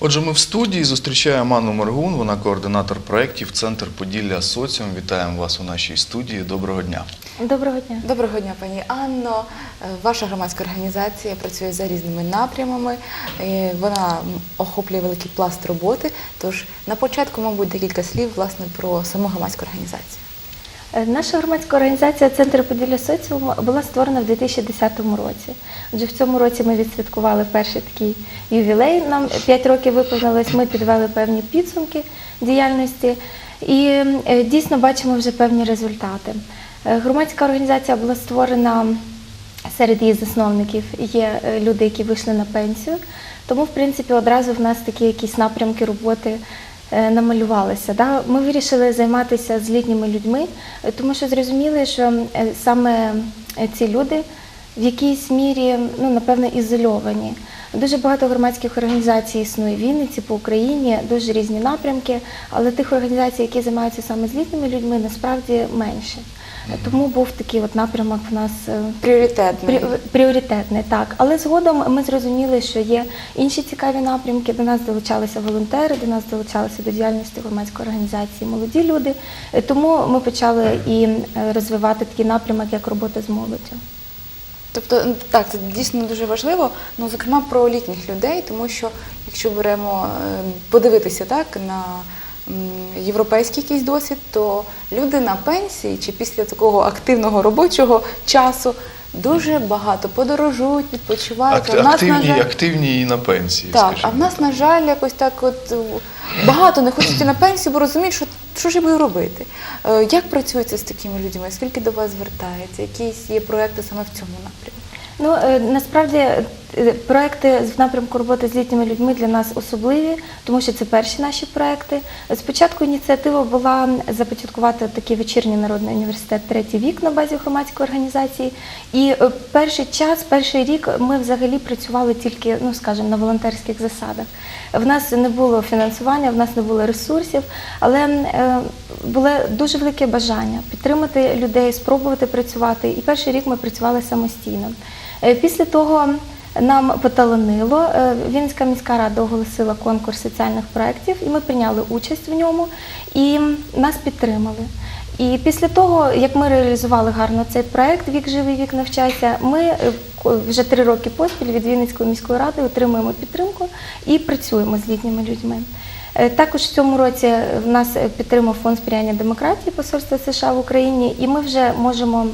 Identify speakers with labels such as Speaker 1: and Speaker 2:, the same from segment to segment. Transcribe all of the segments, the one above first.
Speaker 1: Отже, ми в студії зустрічаємо Анну Моргун, вона координатор проєктів Центр Поділля Соціум. Вітаємо вас у нашій студії. Доброго дня.
Speaker 2: Доброго дня.
Speaker 3: Доброго дня, пані Анно. Е, Ваша громадська організація працює за різними напрямами. Е, Вона охоплює великий пласт роботи. Тож на початку, мабуть, декілька слів власне про саму громадську організацію.
Speaker 2: Е, Наша громадська організація Центр Поділля Соціуму була створена в 2010 році. Отже, в цьому році ми відсвяткували перший такий ювілей. Нам 5 років виповнилось, ми підвели певні підсумки діяльності і е, дійсно бачимо вже певні результати. Е, Громадська організація була створена серед її засновників. Є люди, які вийшли на пенсію. Тому, в принципі, одразу в нас такі якісь напрямки роботи намалювалися. Да? Ми вирішили займатися з літніми людьми, е, тому що зрозуміли, що е, саме е, ці люди в якійсь мірі, ну, напевно, ізольовані. Дуже багато громадських організацій існує в Вінниці по Україні, дуже різні напрямки, але тих організацій, які займаються саме з літніми людьми, насправді менше. Тому був такий от напрямок в нас е,
Speaker 3: Пріоритетний.
Speaker 2: Прі- Пріоритетний, так. Але згодом ми зрозуміли, що є інші цікаві напрямки. До нас долучалися волонтери, до нас долучалися до діяльності громадської організації молоді люди. Е, Тому ми почали і е, розвивати такий напрямок, як робота з молоддю.
Speaker 3: Тобто, так, це дійсно дуже важливо, ну зокрема про літніх людей, тому що якщо беремо подивитися так на європейський якийсь досвід, то люди на пенсії чи після такого активного робочого часу дуже багато подорожують, відпочивають.
Speaker 1: Ак-
Speaker 3: А в нас,
Speaker 1: активні,
Speaker 3: на жаль,
Speaker 1: активні і на пенсії.
Speaker 3: так,
Speaker 1: скажімо
Speaker 3: а в нас, на жаль, якось так от багато не хочуть на пенсію, бо розуміють, що, що ж я буду робити. Е, Як працюється з такими людьми? Скільки до вас звертається? Якісь є проекти саме в цьому напрямку?
Speaker 2: Ну е, насправді е, проекти в напрямку роботи з літніми людьми для нас особливі, тому що це перші наші проекти. Спочатку ініціатива була започаткувати такий вечірній народний університет третій вік на базі громадської організації. І е, перший час, перший рік ми взагалі працювали тільки, ну скажімо, на волонтерських засадах. В нас не було фінансування, в нас не було ресурсів, але було дуже велике бажання підтримати людей, спробувати працювати. І перший рік ми працювали самостійно. Е, Після того нам поталанило. Е, Вінницька міська рада оголосила конкурс соціальних проєктів, і ми прийняли участь в ньому і нас підтримали. І після того, як ми реалізували гарно цей проект Вік живий вік навчайся, ми е, вже три роки поспіль від Вінницької міської ради отримуємо підтримку і працюємо з літніми людьми. Також в цьому році в нас підтримав фонд сприяння демократії Посольства США в Україні, і ми вже можемо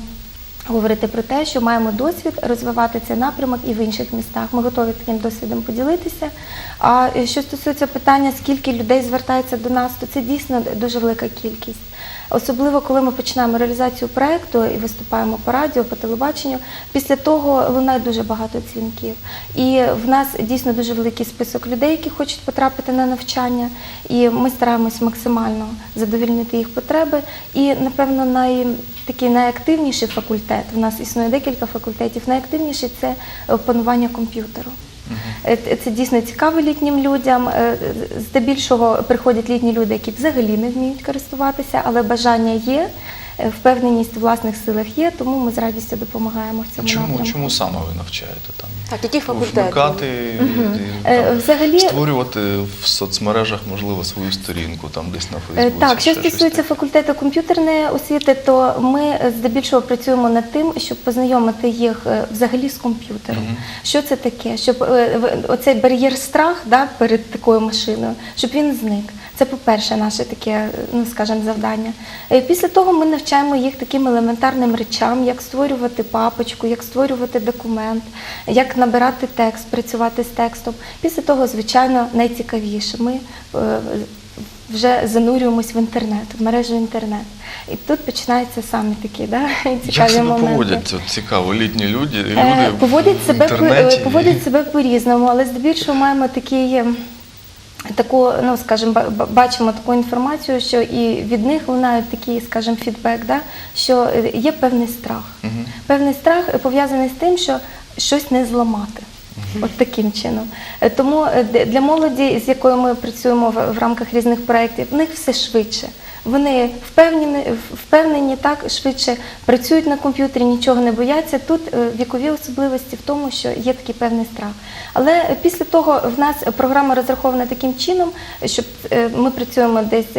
Speaker 2: говорити про те, що маємо досвід розвивати цей напрямок і в інших містах. Ми готові таким досвідом поділитися. А е, що стосується питання, скільки людей звертається до нас, то це дійсно дуже велика кількість. Особливо, коли ми починаємо реалізацію проекту і виступаємо по радіо, по телебаченню. Після того лунає дуже багато дзвінків. І в нас дійсно дуже великий список людей, які хочуть потрапити на навчання. І ми стараємось максимально задовільнити їх потреби. І, напевно, най, такий найактивніший факультет. У нас існує декілька факультетів. Найактивніший це опанування комп'ютеру. Е, Це дійсно цікаво літнім людям. Е, Здебільшого приходять літні люди, які взагалі не вміють користуватися, але бажання є, впевненість в власних силах є, тому ми з радістю допомагаємо в цьому
Speaker 1: Чому,
Speaker 2: напрямку.
Speaker 1: чому саме ви навчаєте там?
Speaker 3: Так, які факультети?
Speaker 1: Вмикати, і,
Speaker 2: Е,
Speaker 1: там,
Speaker 2: взагалі-
Speaker 1: створювати в соцмережах, можливо, свою сторінку, там десь на
Speaker 2: Е,
Speaker 1: Фейсбуці.
Speaker 2: Так, що
Speaker 1: щось
Speaker 2: стосується
Speaker 1: таке.
Speaker 2: факультету комп'ютерної освіти, то ми е, здебільшого працюємо над тим, щоб познайомити їх е, взагалі з комп'ютером.
Speaker 1: Мгм.
Speaker 2: Що це таке? Щоб е, в- оцей бар'єр страх да, перед такою машиною, щоб він зник. Це, по-перше, наше таке, ну скажімо, завдання. Е, Після того ми навчаємо їх таким елементарним речам, як створювати папочку, як створювати документ, як набирати текст, працювати з текстом. Після того, звичайно, найцікавіше. Ми е, вже занурюємось в інтернет, в мережу інтернет. І тут починаються самі такі да,
Speaker 1: Як
Speaker 2: цікаві
Speaker 1: себе
Speaker 2: моменти.
Speaker 1: поводять цікаво літні люди, люди
Speaker 2: Е, поводять
Speaker 1: в
Speaker 2: себе
Speaker 1: інтернеті?
Speaker 2: поводять себе по-різному, але здебільшого маємо такий. Таку, ну скажімо, ба- ба- бачимо таку інформацію, що і від них лунають такий, скажімо, фідбек, да, що е, є певний страх.
Speaker 1: Угу.
Speaker 2: Певний страх е, пов'язаний з тим, що щось не зламати. От таким чином. Е, Тому е, для молоді, з якою ми працюємо в, рамках різних проєктів, в них все швидше. Вони впевнені, впевнені так швидше працюють на комп'ютері, нічого не бояться. Тут е, вікові особливості в тому, що є такий певний страх. Але після того в нас програма розрахована таким чином, щоб ми працюємо десь.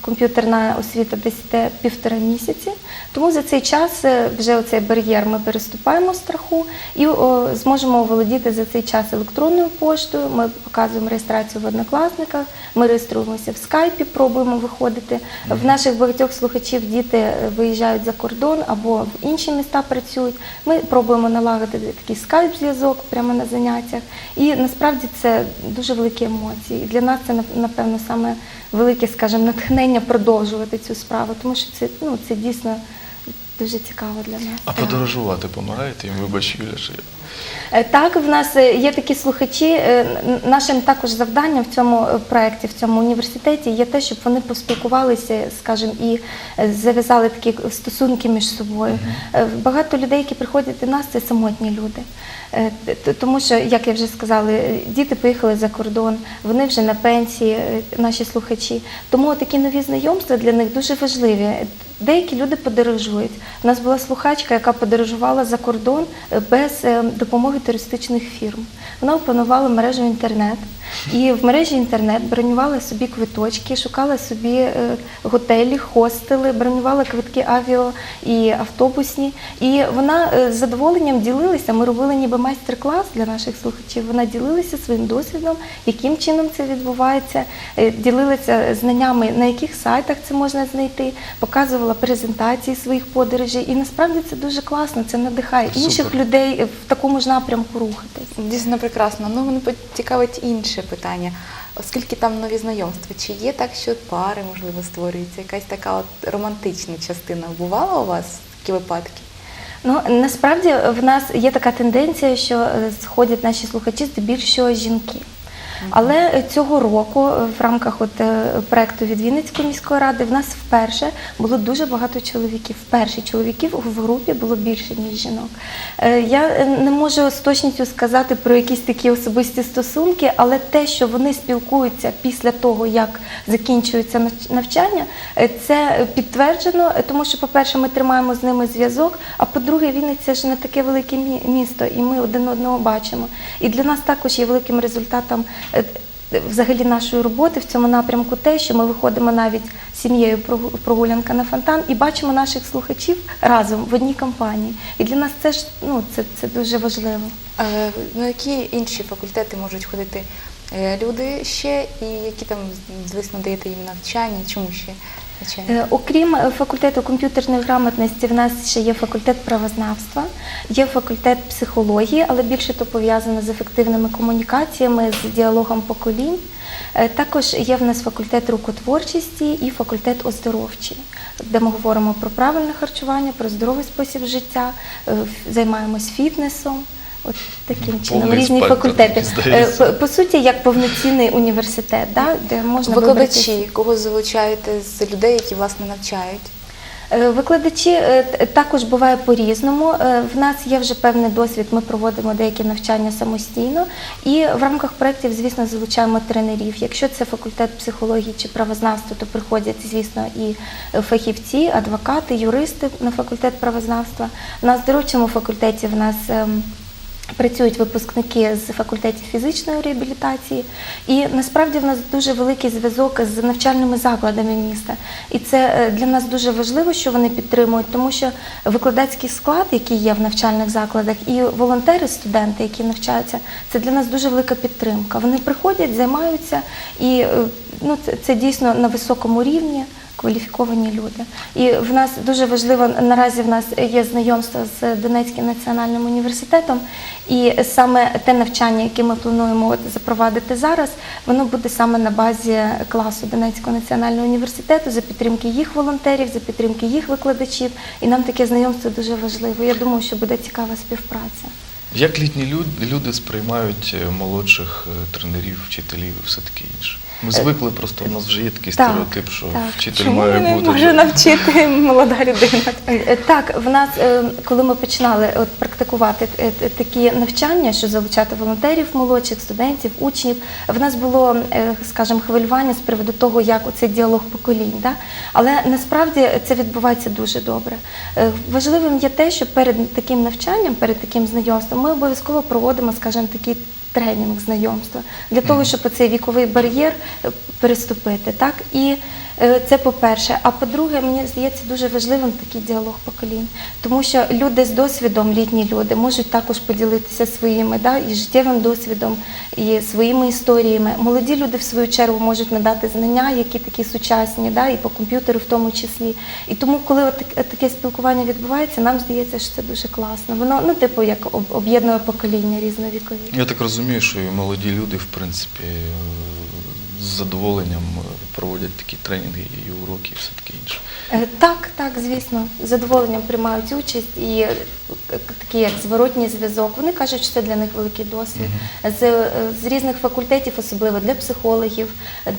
Speaker 2: Комп'ютерна освіта десь йде півтора місяці, тому за цей час е, вже оцей бар'єр ми переступаємо страху і о, зможемо оволодіти за цей час електронною поштою. Ми показуємо реєстрацію в однокласниках, ми реєструємося в скайпі, пробуємо виходити. В наших багатьох слухачів діти е, виїжджають за кордон або в інші міста працюють. Ми пробуємо налагодити такий скайп-зв'язок прямо на заняттях. І насправді це дуже великі емоції. І для нас це напевно саме велике, скажімо, натхнення продовжувати цю справу, тому що це ну це дійсно дуже цікаво для нас.
Speaker 1: А подорожувати помираєте? їм? Вибач, Юля, що я.
Speaker 2: Е, Так, в нас е, є такі слухачі. Е, Нашим також завданням в цьому проєкті, в цьому університеті є те, щоб вони поспілкувалися, скажімо, і зав'язали такі стосунки між собою. Багато людей, які приходять до нас, це самотні люди. Тому що, як я вже сказала, діти поїхали за кордон, вони вже на пенсії, наші слухачі. Тому такі нові знайомства для них дуже важливі. Деякі люди подорожують. У нас була слухачка, яка подорожувала за кордон без е, допомоги туристичних фірм. Вона опанувала мережу інтернет і в мережі інтернет бронювала собі квиточки, шукала собі е, готелі, хостели, бронювала квитки авіо і автобусні. І вона е, з задоволенням ділилася. Ми робили ніби майстер-клас для наших слухачів. Вона ділилася своїм досвідом, яким чином це відбувається, е, ділилася знаннями, на яких сайтах це можна знайти, показувала презентації своїх подорожей. І насправді це дуже класно, це надихає інших
Speaker 1: Супер.
Speaker 2: людей в такому ж напрямку рухатись.
Speaker 3: Дійсно прекрасно. Ну мене цікавить інше питання. Оскільки там нові знайомства, чи є так, що пари можливо створюються? Якась така от романтична частина бувала у вас такі випадки?
Speaker 2: Ну насправді в нас є така тенденція, що е, сходять наші слухачі здебільшого жінки. Але е, цього року е, в рамках от е, проекту від Вінницької міської ради в нас вперше було дуже багато чоловіків. Вперше чоловіків в групі було більше ніж жінок. Я не можу з точністю сказати про якісь такі особисті стосунки, але те, що вони спілкуються після того, як закінчується навч- навчання, це підтверджено, тому що, по-перше, ми тримаємо з ними зв'язок. А по-друге, Вінниця ж не таке велике місто, і ми один одного бачимо. І для нас також є великим результатом. Е, Взагалі нашої роботи в цьому напрямку те, що ми виходимо навіть з сім'єю прогулянка на фонтан і бачимо наших слухачів разом в одній компанії. І для нас це ж ну це, це дуже важливо.
Speaker 3: А, На які інші факультети можуть ходити е, люди ще, і які там, звісно, даєте їм навчання? Чому ще навчання?
Speaker 2: Е, Окрім е, факультету комп'ютерної грамотності, в нас ще є факультет правознавства, є факультет психології, але більше то пов'язано з ефективними комунікаціями, з діалогом поколінь. Е, Також є в нас факультет рукотворчості і факультет оздоровчий, де ми говоримо про правильне харчування, про здоровий спосіб життя, займаємось фітнесом. От таким чином
Speaker 1: Повний
Speaker 2: різні
Speaker 1: спектр,
Speaker 2: факультети.
Speaker 1: здається.
Speaker 2: Е, По, по суті, як повноцінний університет, да, де можна вибрати
Speaker 3: Викладачі, кого залучаєте з людей, які власне навчають?
Speaker 2: Е, Викладачі е, т- також буває по-різному. Е, В нас є вже певний досвід, ми проводимо деякі навчання самостійно. І в рамках проєктів, звісно, залучаємо тренерів. Якщо це факультет психології чи правознавства, то приходять, звісно, і е, фахівці, адвокати, юристи на факультет правознавства. На здоровчому факультеті в нас. ем, Працюють випускники з факультетів фізичної реабілітації, і насправді в нас дуже великий зв'язок з навчальними закладами міста. І це е, для нас дуже важливо, що вони підтримують, тому що викладацький склад, який є в навчальних закладах, і волонтери, студенти, які навчаються, це для нас дуже велика підтримка. Вони приходять, займаються, і е, ну, це, це дійсно на високому рівні кваліфіковані люди. І в нас дуже важливо наразі в нас є знайомство з Донецьким національним університетом, і саме те навчання, яке ми плануємо запровадити зараз, воно буде саме на базі класу Донецького національного університету за підтримки їх волонтерів, за підтримки їх викладачів. І нам таке знайомство дуже важливо. Я думаю, що буде цікава співпраця.
Speaker 1: Як літні люди сприймають е, молодших е, тренерів, вчителів і все таке інше? Ми звикли просто, у нас вже є такий
Speaker 2: Так,
Speaker 1: стереотип, що
Speaker 2: так.
Speaker 1: вчитель
Speaker 3: Чому
Speaker 1: має
Speaker 3: не
Speaker 1: бути.
Speaker 3: може навчити молода людина?
Speaker 2: Е, Так, в нас, е, коли ми починали от, практикувати е, такі навчання, що залучати волонтерів, молодших студентів, учнів, в нас було, е, скажімо, хвилювання з приводу того, як оцей діалог поколінь. Да? Але насправді це відбувається дуже добре. Е, Важливим є те, що перед таким навчанням, перед таким знайомством, ми обов'язково проводимо, скажімо, такий тренінг знайомства для того, щоб цей віковий бар'єр е, переступити. Так? І це по-перше. А по-друге, мені здається дуже важливим такий діалог поколінь, тому що люди з досвідом, літні люди, можуть також поділитися своїми да, і життєвим досвідом, і своїми історіями. Молоді люди, в свою чергу, можуть надати знання, які такі сучасні, да, і по комп'ютеру в тому числі. І тому, коли таке спілкування відбувається, нам здається, що це дуже класно. Воно, ну, типу, як об'єднує покоління різновікові.
Speaker 1: Я так розумію, що і молоді люди, в принципі, е, з задоволенням е, проводять такі тренінги і уроки, і все таке інше.
Speaker 2: Е, Так, так, звісно, з задоволенням приймають участь і е, такий як зворотній зв'язок. Вони кажуть, що це для них великий досвід. З, е, з різних факультетів, особливо для психологів,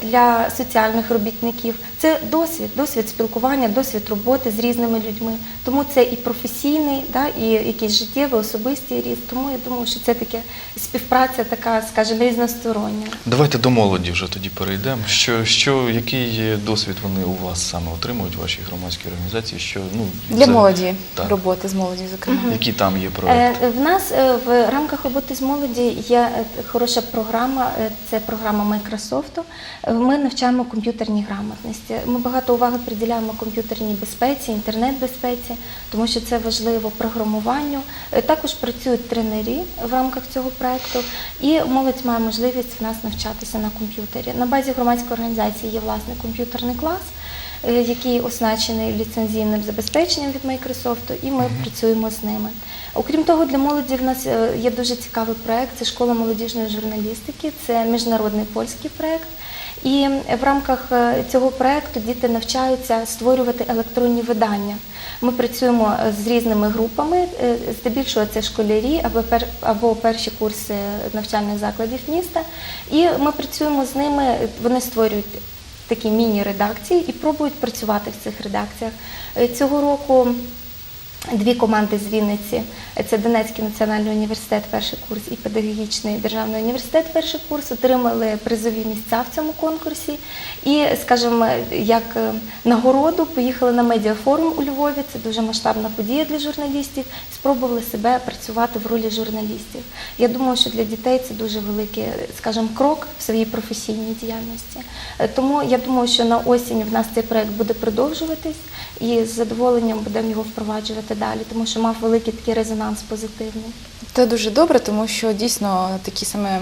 Speaker 2: для соціальних робітників. Це досвід, досвід спілкування, досвід роботи з різними людьми. Тому це і професійний, да, і якийсь життєвий, особистий ріст. Тому я думаю, що це таке співпраця, така, скажімо, різностороння.
Speaker 1: Давайте до молоді вже тоді перейдемо. Що, що, який е, досвід вони у вас саме отримують, ваші громадські організації? Що, ну,
Speaker 3: Для
Speaker 1: це-
Speaker 3: молоді
Speaker 1: Так.
Speaker 3: роботи з молоді, зокрема.
Speaker 1: Які там є проекти?
Speaker 2: Е, В нас е, в рамках роботи з молоді є е, хороша програма, е, це програма Microsoft. Е, Ми навчаємо комп'ютерній грамотності. Ми багато уваги приділяємо комп'ютерній безпеці, інтернет-безпеці, тому що це важливо програмуванню. Е, Також працюють тренері в рамках цього проекту, і молодь має можливість в нас навчатися на комп'ютері. На базі громадської організації є власний комп'ютерний клас е, який оснащений ліцензійним забезпеченням від Microsoft, і ми працюємо з ними. Окрім того, для молоді в нас е, є дуже цікавий проект. Це школа молодіжної журналістики, це міжнародний польський проект. І в рамках е, цього проекту діти навчаються створювати електронні видання. Ми працюємо е, з різними групами, е, здебільшого це школярі або перші курси навчальних закладів міста. І ми працюємо з ними. Вони створюють такі міні-редакції і пробують працювати в цих редакціях. Цього року дві команди з Вінниці це Донецький національний університет, перший курс, і педагогічний державний університет, перший курс, отримали призові місця в цьому конкурсі. І, скажімо, як е, нагороду поїхали на медіафорум у Львові. Це дуже масштабна подія для журналістів. Спробували себе працювати в ролі журналістів. Я думаю, що для дітей це дуже великий, скажімо, крок в своїй професійній діяльності. Е, Тому я думаю, що на осінь в нас цей проект буде продовжуватись і з задоволенням будемо його впроваджувати далі, тому що мав великий такий резонанс позитивний.
Speaker 3: Це дуже добре, тому що дійсно такі саме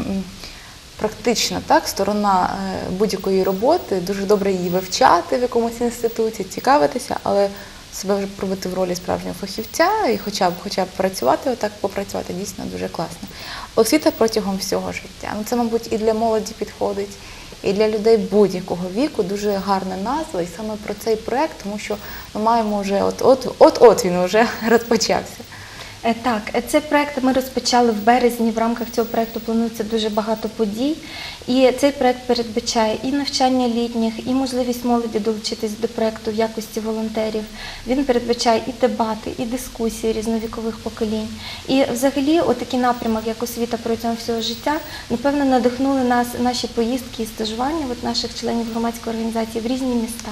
Speaker 3: практична так, сторона е, будь-якої роботи, дуже добре її вивчати в якомусь інституті, цікавитися, але себе вже пробити в ролі справжнього фахівця і хоча б хоча б працювати, отак попрацювати дійсно дуже класно. Освіта протягом всього життя. Ну це, мабуть, і для молоді підходить, і для людей будь-якого віку дуже гарна назва, і саме про цей проект, тому що ми маємо вже от от от от він вже розпочався.
Speaker 2: Е, Так, е, цей проект ми розпочали в березні. В рамках цього проекту планується дуже багато подій. І цей проект передбачає і навчання літніх, і можливість молоді долучитись до проекту в якості волонтерів. Він передбачає і дебати, і дискусії різновікових поколінь. І взагалі, отакий напрямок, як освіта протягом всього життя, напевно, надихнули нас наші поїздки і стажування от наших членів громадської організації в різні міста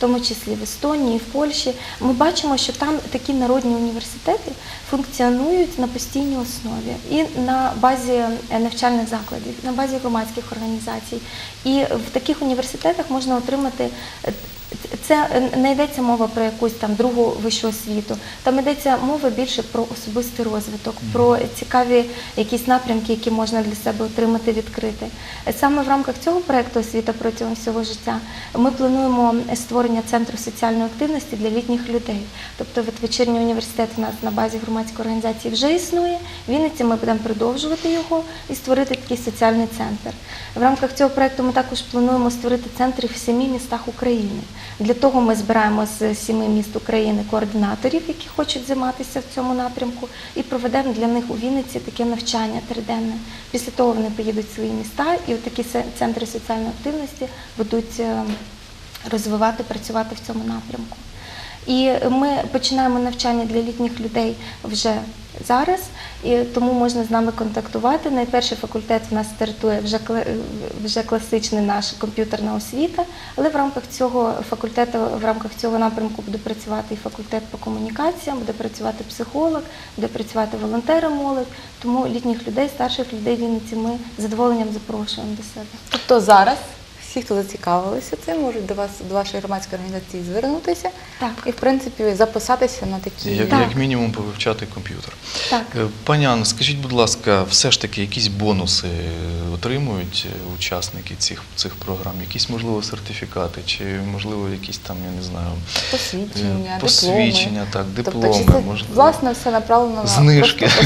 Speaker 2: тому числі в Естонії, в Польщі. Ми бачимо, що там такі народні університети функціонують на постійній основі і на базі е, навчальних закладів, на базі громадських організацій. І в таких університетах можна отримати. Це е, не йдеться мова про якусь там другу вищу освіту. Там йдеться мова більше про особистий розвиток, про цікаві якісь напрямки, які можна для себе отримати, відкрити. Саме в рамках цього проекту освіта протягом всього життя ми плануємо створення центру соціальної активності для літніх людей. Тобто, от вечірній університет у нас на базі громадської організації вже існує. В Вінниці ми будемо продовжувати його і створити такий соціальний центр. В рамках цього проекту ми також плануємо створити центри в семи містах України для того, ми збираємо з сіми міст України координаторів, які хочуть займатися в цьому напрямку, і проведемо для них у Вінниці таке навчання триденне. Після того вони поїдуть в свої міста і такі центри соціальної активності будуть е, розвивати, працювати в цьому напрямку. І ми починаємо навчання для літніх людей вже зараз, і тому можна з нами контактувати. Найперший факультет в нас стартує вже, вже класичний наш комп'ютерна освіта, але в рамках цього факультету, в рамках цього напрямку буде працювати і факультет по комунікаціям, буде працювати психолог, буде працювати волонтери молодь. Тому літніх людей, старших людей Вінниці ми з задоволенням запрошуємо до себе.
Speaker 3: Тобто зараз всі, хто зацікавилися цим, можуть до вас, до вашої громадської організації звернутися
Speaker 2: Так.
Speaker 3: і, в принципі, записатися на такі.
Speaker 1: Як,
Speaker 2: Так.
Speaker 1: як мінімум повивчати комп'ютер.
Speaker 2: Так.
Speaker 1: Е, Пані Анно, скажіть, будь ласка, все ж таки якісь бонуси е, отримують е, учасники цих, цих програм? Якісь, можливо, сертифікати, чи, можливо, якісь там, я не знаю,
Speaker 3: Посвідчення,
Speaker 1: е, посвідчення, так,
Speaker 3: Тобто,
Speaker 1: дипломи,
Speaker 3: чи це,
Speaker 1: можливо.
Speaker 3: власне, все направлено на
Speaker 1: Знижки.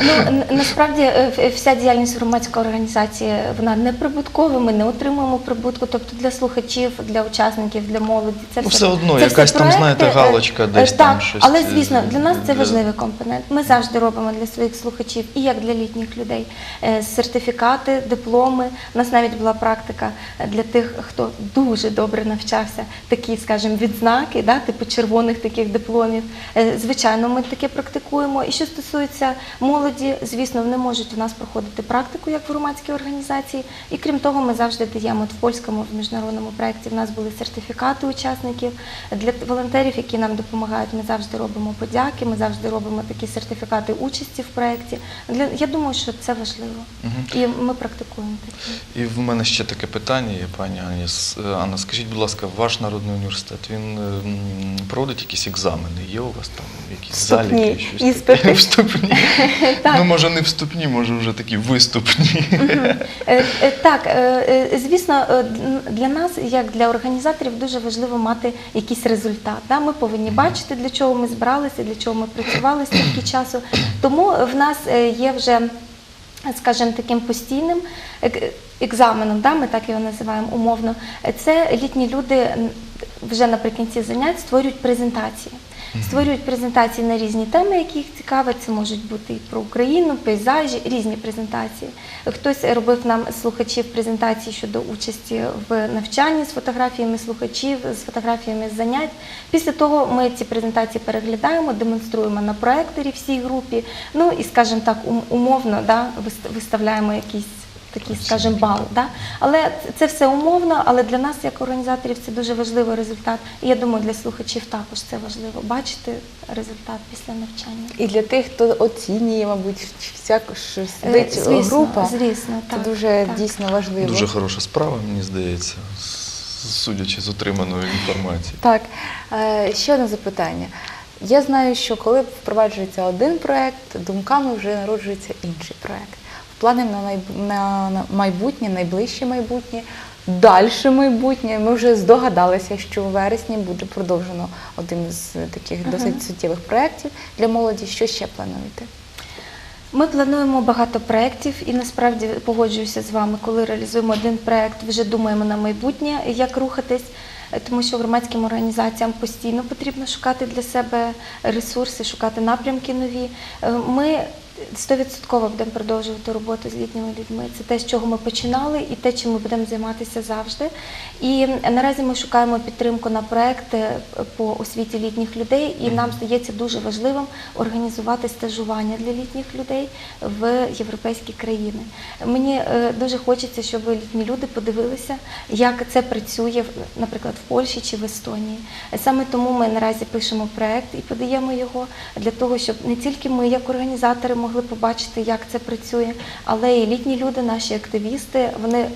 Speaker 2: Ну насправді е, вся діяльність громадської організації вона не прибуткова. Ми не отримуємо прибутку. Тобто для слухачів, для учасників, для молоді це
Speaker 1: Ну,
Speaker 2: все,
Speaker 1: все одно,
Speaker 2: це
Speaker 1: якась там,
Speaker 2: проекти.
Speaker 1: знаєте,
Speaker 2: Е,
Speaker 1: галочка
Speaker 2: е,
Speaker 1: десь
Speaker 2: так,
Speaker 1: там щось,
Speaker 2: Але
Speaker 1: е,
Speaker 2: звісно, для нас це
Speaker 1: для-
Speaker 2: важливий компонент. Ми завжди робимо для своїх слухачів і як для літніх людей е, сертифікати, дипломи. У нас навіть була практика е, для тих, хто дуже добре навчався, такі, скажімо, відзнаки, да, типу червоних таких дипломів. Е, Звичайно, ми таке практикуємо. І що стосується молоді, звісно, вони можуть у нас проходити практику як в громадській організації. І крім того, ми завжди даємо от в польському в міжнародному проєкті. В нас були сертифікати учасників для волонтерів, які нам допомагають. Ми завжди робимо подяки. Ми завжди робимо такі сертифікати участі в проєкті. Для я думаю, що це важливо,
Speaker 1: Мгм.
Speaker 2: і ми практикуємо такі.
Speaker 1: І в мене ще таке питання є, пані Ані. Анна, скажіть, будь ласка, ваш народний університет він е, проводить якісь екзамени? Є у вас там якісь
Speaker 3: Вступні
Speaker 1: заліки? щось. Вступні. Ну, може, не вступні, може вже такі виступні.
Speaker 2: Е, е, Так, е, звісно, для нас, як для організаторів, дуже важливо мати якийсь результат. да. Ми повинні бачити, для чого ми збиралися, для чого ми працювали стільки часу. Тому в нас є вже, скажімо, таким постійним екзаменом, да, ми так його називаємо умовно. Це літні люди вже наприкінці занять створюють презентації. Створюють презентації на різні теми, які їх цікавять. Це можуть бути і про Україну, пейзажі, різні презентації. Хтось робив нам слухачів презентації щодо участі в навчанні з фотографіями слухачів, з фотографіями занять. Після того ми ці презентації переглядаємо, демонструємо на проекторі всій групі. Ну і, скажімо так, умовно да, виставляємо якісь такий, скажімо, бал. Да? Але це все умовно, але для нас, як організаторів, це дуже важливий результат. І я думаю, для слухачів також це важливо бачити результат після навчання.
Speaker 3: І для тих, хто оцінює, мабуть, всяк що
Speaker 2: Е,
Speaker 3: сидить
Speaker 2: звісно,
Speaker 3: група.
Speaker 2: звісно,
Speaker 3: Це дуже
Speaker 2: так.
Speaker 3: дійсно важливо.
Speaker 1: Дуже хороша справа, мені здається, судячи з отриманої інформації.
Speaker 3: Так, е, ще одне запитання. Я знаю, що коли впроваджується один проект, думками вже народжується інший проект. Плани на, майбутнє, найближче майбутнє, дальше майбутнє. Ми вже здогадалися, що у вересні буде продовжено один з таких досить суттєвих проєктів для молоді. Що ще плануєте?
Speaker 2: Ми плануємо багато проєктів і насправді погоджуюся з вами, коли реалізуємо один проєкт, вже думаємо на майбутнє, як рухатись, тому що громадським організаціям постійно потрібно шукати для себе ресурси, шукати напрямки нові. Е, Ми стовідсотково будемо продовжувати роботу з літніми людьми. Це те, з чого ми починали, і те, чим ми будемо займатися завжди. І наразі ми шукаємо підтримку на проекти по освіті літніх людей, і нам здається дуже важливим організувати стажування для літніх людей в європейські країни. Мені е, дуже хочеться, щоб літні люди подивилися, як це працює, наприклад, в Польщі чи в Естонії. Саме тому ми наразі пишемо проект і подаємо його для того, щоб не тільки ми, як організатори, могли побачити, як це працює, але і літні люди, наші активісти, вони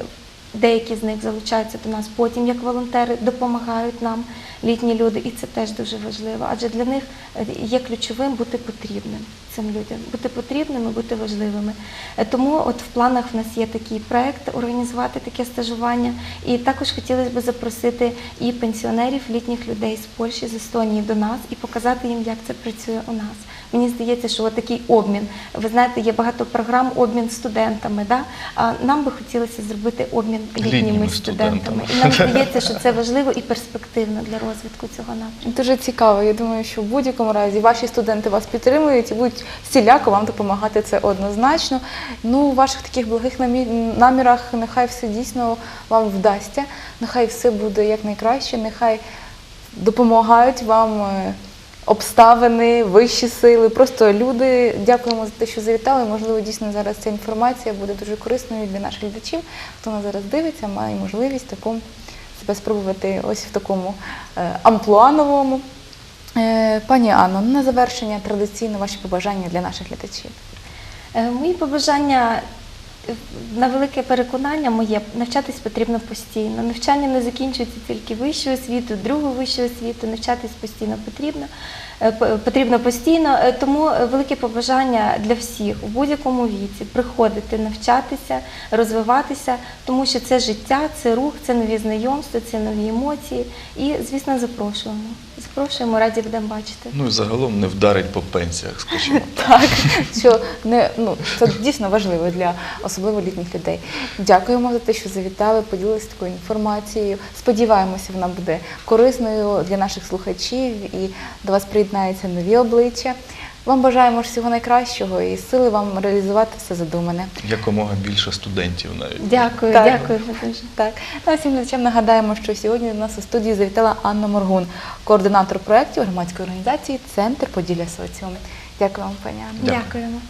Speaker 2: Деякі з них залучаються до нас потім як волонтери, допомагають нам літні люди, і це теж дуже важливо. Адже для них е, є ключовим бути потрібним цим людям, бути потрібними, бути важливими. Е, Тому от в планах в нас є такий проект організувати таке стажування. І також хотілося б запросити і пенсіонерів, літніх людей з Польщі, з Естонії до нас і показати їм, як це працює у нас. Мені здається, що такий обмін. Ви знаєте, є багато програм обмін студентами. Да? А нам би хотілося зробити обмін літніми,
Speaker 1: Літніми
Speaker 2: студентами.
Speaker 1: студентами.
Speaker 2: І нам здається, що це важливо і перспективно для розвитку цього напрямку.
Speaker 3: Дуже цікаво. Я думаю, що в будь-якому разі ваші студенти вас підтримують і будуть всіляко вам допомагати це однозначно. Ну, у ваших таких благих намі- намірах нехай все дійсно вам вдасться, нехай все буде якнайкраще, нехай допомагають вам е, обставини, вищі сили, просто люди. Дякуємо за те, що завітали. Можливо, дійсно зараз ця інформація буде дуже корисною для наших глядачів. Хто нас зараз дивиться, має можливість такому себе спробувати ось в такому е, амплуа. Е, Пані Анно, на завершення традиційно ваші побажання для наших глядачів.
Speaker 2: Е, Мої побажання на велике переконання моє навчатись потрібно постійно. Навчання не закінчується тільки вищою освітою, другою вищою освітою. Навчатись постійно потрібно. Е, Потрібно постійно, Е, тому е, велике побажання для всіх у будь-якому віці приходити, навчатися, розвиватися, тому що це життя, це рух, це нові знайомства, це нові емоції. І, звісно, запрошуємо. Запрошуємо, раді будемо бачити.
Speaker 1: Ну і загалом не вдарить по пенсіях, скажімо.
Speaker 3: Так, що не ну це дійсно важливо для особливо літніх людей. Дякуємо за те, що завітали, поділилися такою інформацією. Сподіваємося, вона буде корисною для наших слухачів і до вас приєднаються нові обличчя. Вам бажаємо ж всього найкращого і сили вам реалізувати все задумане.
Speaker 1: Якомога більше студентів навіть.
Speaker 2: Дякую,
Speaker 3: Так.
Speaker 2: дякую дуже.
Speaker 3: Так, ну, всім глядачам нагадаємо, що сьогодні до нас у студії завітала Анна Моргун, координатор проєктів громадської організації Центр Поділля Соціум. Дякую вам, пані Анна.
Speaker 1: Дякую.
Speaker 2: Дякуємо.